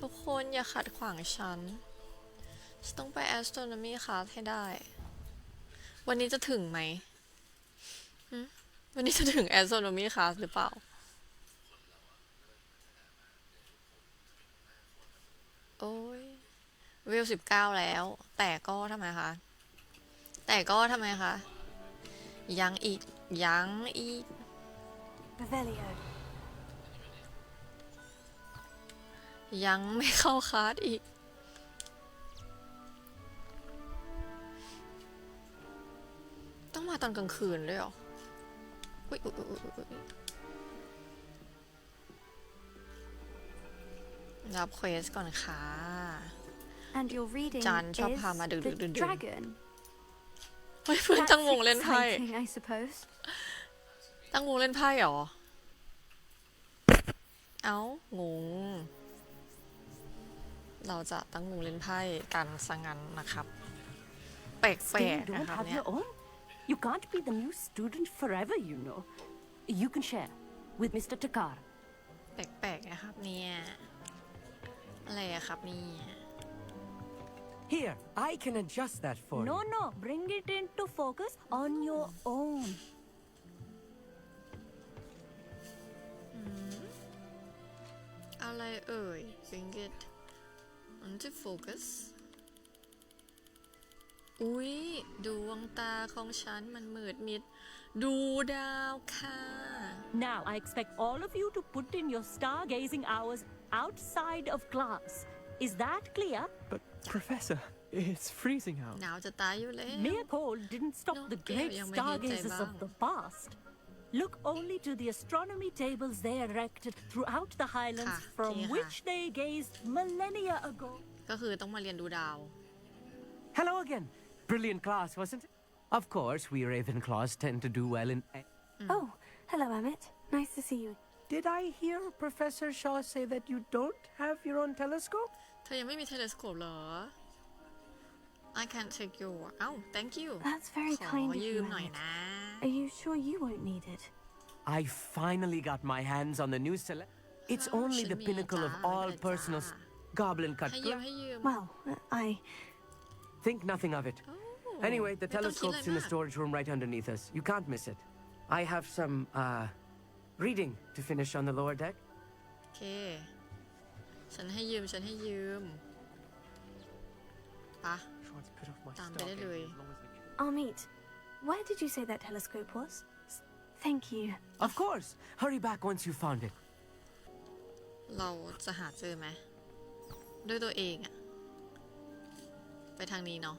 ทุกคนอย่าขัดขวางฉัน ฉันต้องไป astronomy class ให้ได้ วันนี้จะถึงไหม วันนี้จะถึง astronomy class หรือเปล่า โอ้ยเวลสิบเก้าแล้ว แต่ก็ทำไมคะ แต่ก็ทำไมคะ ยังอีก ยังอีก Revelio. ยังไม่เข้าคลาสอีก ต้องมาตอนกลางคืนด้วยเหรออุ๊ยอุ๊ยอุ๊ยอุ๊ยอุ๊ยรับเควสก่อนค่ะ And your reading Jan, is chop hammer, do, do, do, the do. dragon. เฮ้ยเพื่อนตั้ง That's วงเล่นไพ่ exciting, I suppose. ตั้งวงเล่นไพ่เหรอ เอ้างง เราจะตั้งวงเล่นไพ่กันสังงันนะครับ แปล Still กๆ don't นะครับ have เนี่ย your own? You can't be the new student forever, you know. You can share with Mr. Takar. แปลกๆนะครับเนี่ยอะไรอะครับเนี่ย Here, I can adjust that for No, you. no, bring it into focus on your own. อะไรเอ่ย bring it onto focus อุ๊ย ดวงตาของฉันมันมืดมิด ดูดาวค่ะ Now, I expect all of you to put in your stargazing hours outside of class. Is that clear? But, Professor, it's freezing out. หนาวจะตายอยู่แล้ว Mere cold didn't stop No, the kaya great yung may hintay stargazers of bang. the past. Look only to the astronomy tables they erected throughout the highlands Ka, from kaya ha. which they gazed millennia ago. ก็คือต้องมาเรียนดูดาว Hello again. Brilliant class, wasn't it? Of course, we Ravenclaws tend to do well in. e- Oh, hello, Amit. Nice to see you. Did I hear Professor Shaw say that you don't have your own telescope? เธอยังไม่มีเทเลสโคปเหรอ I can't take your เอ้า thank you That's very ขอ kind of ยื you, มหน่อย Amit. นะ Are you sure you won't need it? I finally got my hands on the new select. It's Oh, only the shimmy, pinnacle of da, all da, personal. da. s- Goblin cut. ให้ยืม gla- ให้ยืม Well, uh, I. Think nothing of it. โอ้ Anyway, the ไม่ต้องคิดอะไร telescope's in มา the ก storage room right underneath us. You can't miss it. I have some uh, reading to finish on the lower deck. โอเค ฉันให้ยืม ฉันให้ยืมปะ Try to put off my Damn, stargazing really. as long as we can. Amit, where did you say that telescope was? S- Thank you. Of course. Hurry back once you found it. เราจะหาเจอไหม ด้วยตัวเองอะไปทางนี้เนาะ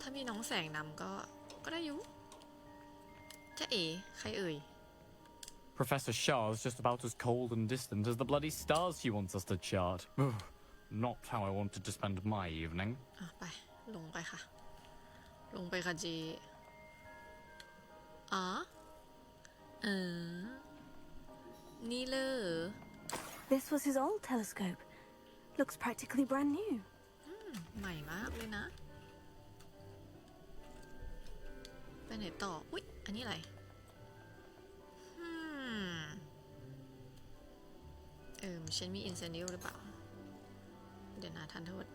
ถ้ามีน้องแสงนำก็ ก็ได้อยุจะเอ๋ใครเอ่ย Professor Shah's just about as cold and distant as the bloody stars she wants us to chart. Ugh, Not how I wanted to spend my evening. อ่ะ ไป ลงไปค่ะ ลงไปค่ะเจอ๋อเออนี่เลย This was his old telescope. Looks practically brand new. ใหม่มากเลยนะ ไปไหนต่อ อุ๊ย อันนี้อะไรอืมเออฉันมีอินเซนิลหรือเปล่า เดี๋ยวนะทันโทษ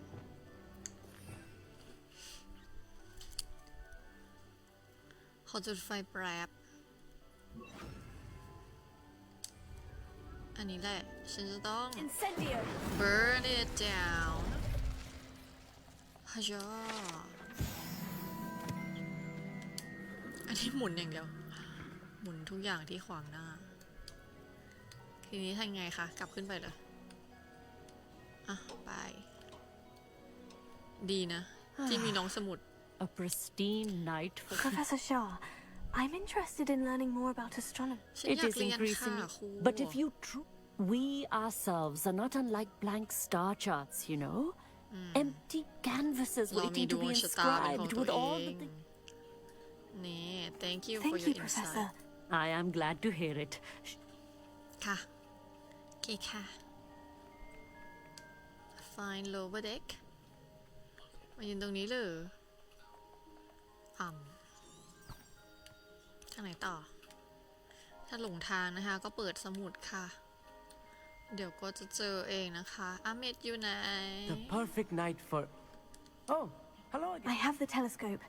ขอจุดไฟแป๊บอันนี้แหละ ฉันจะต้อง Incendio! burn it down ฮะยออันนี้หมุนอย่างเดียว หมุนทุกอย่างที่ขวางหน้า ทีนี้ทำไงคะ กลับขึ้นไปเลยอะ ไป ดีนะ ที่มีน้องสมุด A pristine night for Professor Shaw, I'm interested in learning more about astronomy. ฉัน It อยาก is เรียนค่ะ increasingly. ครู But if you tr- we ourselves are not unlike blank star charts, you know, empty canvases เรามี waiting ด to ว be งชะตาเป็นของ inscribed ตัว with เอ all ง the things. นี่ thank you for Thank your you, insight Professor. I am glad to hear it. Sh- ค่ะ โอเคค่ะ find lower deck มายืนตรงนี้เลย อ่ำทางไหนต่อ ถ้าหลงทางนะคะ ก็เปิดสมุดค่ะ เดี๋ยวก็จะเจอเองนะคะอาเมดอยู่ไหน The perfect night for. Oh, hello I again. have the telescope.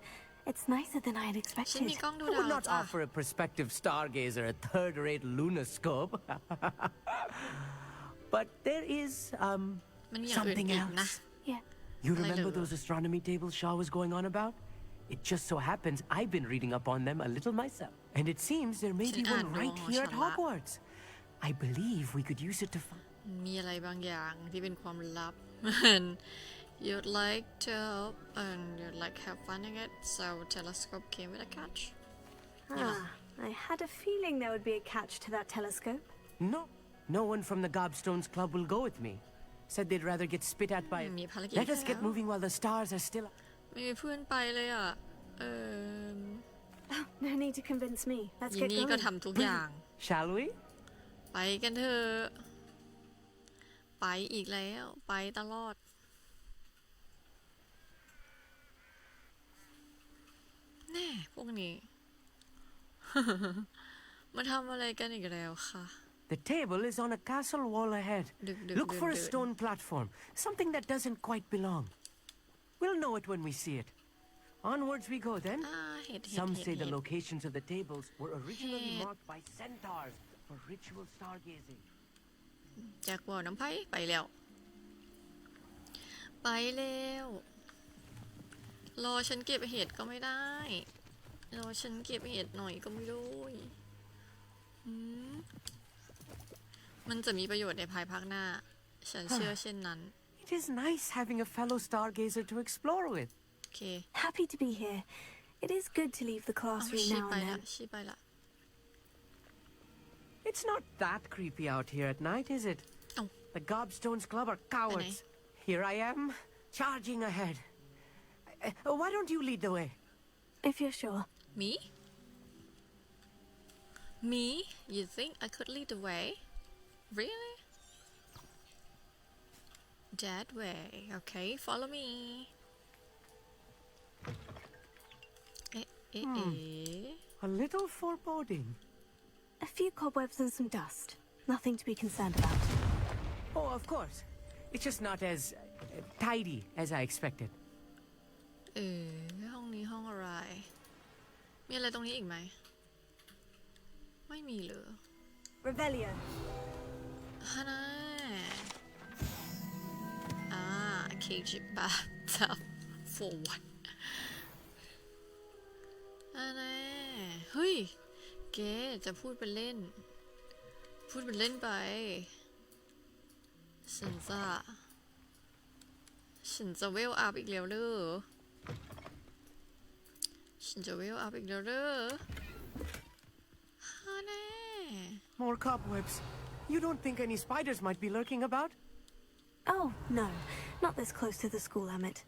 It's nicer than I had ฉัน expected. มีกล้องดู I ดาว would not จ้ะ offer a prospective stargazer a third-rate lunoscope. but there is um มันมีอย่างอื่น something อีกนะ else. Yeah. You Hello. remember those astronomy tables Shaw was going on about? It just so happens I've been reading up on them a little myself. And it seems there may be Sin one ano, right here at siya la. Hogwarts. I believe we could use it to find. มีอะไรบางอย่างที่เป็นความลับ and you'd like to help and you'd like help finding it so telescope came with a catch Ah, I had a feeling there would be a catch to that telescope. No, no one from the Gobstones Club will go with me. Said they'd rather get spit at by it. มีภารกิจ Let us get แล้ว moving while the stars are still. ไ ม่มีเพื่อนไปเลยอะ เออ Oh, no need to convince me. Let's ยิ get นี่ก็ going. ทำทุกอย่าง Shall we? ไปกันเถอะ ไปอีกแล้ว ไปตลอด แน่พวกนี้ มาทำอะไรกันอีกแล้วค่ะ The table is on a castle wall ahead. Duk, duk, Look duk, for a duk. stone platform, something that doesn't quite belong. We'll know it when we see it. Onwards we go then. อ่าเห็ดเห็ด Some เห็ด say the เห็ด locations of the tables were originally Head. marked by centaurs for ritual stargazing. จากบ่อน้ำไผ่ไปแล้ว ไปแล้ว รอฉันเก็บเห็ดก็ไม่ได้ รอฉันเก็บเห็ดหน่อยก็ไม่ได้หืมมันจะมีประโยชน์ในภายภาคหน้า ฉันเชื่อเช่นนั้น It is nice having a fellow stargazer to explore with. Okay. Happy to be here. It is good to leave the classroom oh, now and then. That, it's not that creepy out here at night, is it? Oh. The Gobstones Club are cowards. Here I am, charging ahead. Uh, why don't you lead the way? If you're sure. Me? Me? You think I could lead the way? Really? That way. Okay, follow me. Eh, eh, eh. A little foreboding. A few cobwebs and some dust. Nothing to be concerned about. Oh, of course. It's just not as uh, tidy as I expected. เออห้องนี้ห้องอะไร มีอะไรตรงนี้อีกไหม ไม่มีเลย Revelio. ฮะนะ cage it by the for what? อนะเฮ้ยแกจะพูดไปเล่น พูดไปเล่นไปฉันจะฉันจะเวลอัพอีกแล้วเด้อฉันจะเวลอัพอีกแล้วเด้อฮานะ More cobwebs. You don't think any spiders might be lurking about? Oh no. Not this close to the school, Emmett.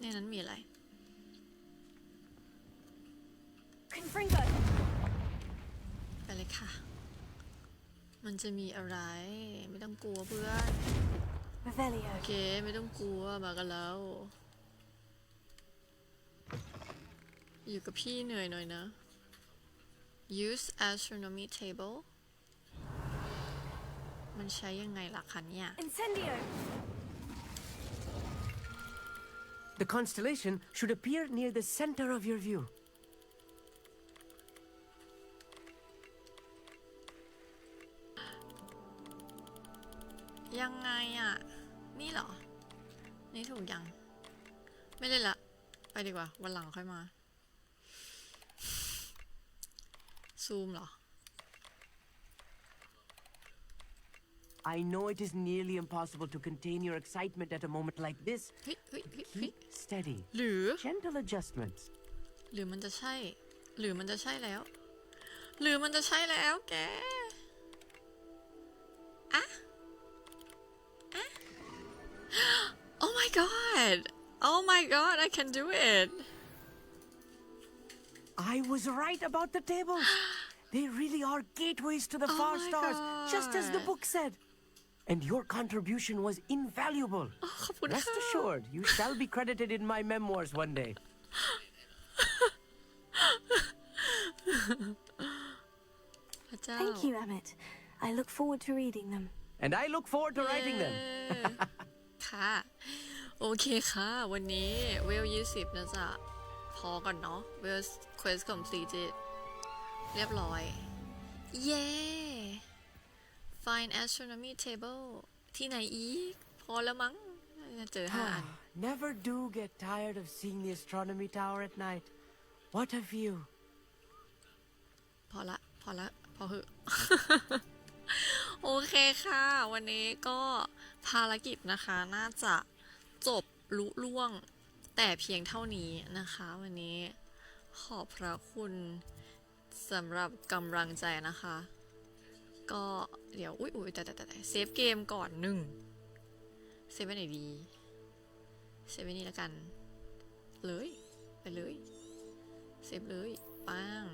ในนั้นมีอะไร Confringo! ไปเลยค่ะ มันจะมีอะไร ไม่ต้องกลัวเพื่อน Revelio. โอเค ไม่ต้องกลัวมากันแล้ว อยู่กับพี่เหนื่อยหน่อยนะ use astronomy table มันใช้ยังไงล่ะคะเนี่ย Incendio! The constellation should appear near the center of your view. ยังไงอะ นี่เหรอ นี่ถูกยัง ไม่เล่นละ ไปดีกว่า วันหลังค่อยมา ซูมเหรอ I know it is nearly impossible to contain your excitement at a moment like this. เฮ้ยเฮ้ยเฮ้ยเฮ้ย Keep steady. หรือ Gentle adjustments. หรือมันจะใช่ หรือมันจะใช่แล้ว หรือมันจะใช่แล้วแกอะอะ Oh my god Oh my god I can do it I was right about the tables. they really are gateways to the Oh far my stars, just as the God. book said. And your contribution was invaluable. ขอบคุณ Rest ค่ะ assured, you shall be credited in my memoirs one day. พระเจ้า Thank you, Emmett. I look forward to reading them. And I look forward to writing them. เย้ค่ะ โอเคค่ะ วันนี้เวลยี่สิบนะจ๊ะพอก่อนเนาะเวลเควสของซีจเรียบร้อย เย้ Find astronomy table ที่ไหนอีก พอแล้วมั้งเจอห้าอัน Never do get tired of seeing the astronomy tower at night. What a view. พอละ พอละ พอเหอะโอเคค่ะ วันนี้ก็ภารกิจนะคะน่าจะจบลุล่วงแต่เพียงเท่านี้นะคะ วันนี้ขอบพระคุณสำหรับกำลังใจนะคะ ก็ เดี๋ยว อุ้ยอุ้ยแต่แต่แต่เซฟเกมก่อนหนึ่งเซฟไว้ไหนดี เซฟไว้นี่แล้วกัน เลย ไปเลย เซฟเลยปัง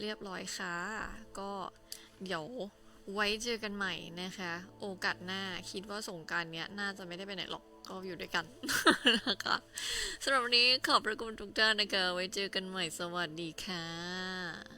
เรียบร้อยค่ะ ก็เดี๋ยวไว้เจอกันใหม่นะคะ โอกาสหน้าคิดว่าสงการเนี้ย น่าจะไม่ได้ไปไหนหรอกก็อยู่ด้วยกันนะคะสำหรับวันนี้ขอบพระคุณทุกท่านนะคะ ไว้เจอกันใหม่สวัสดีค่ะ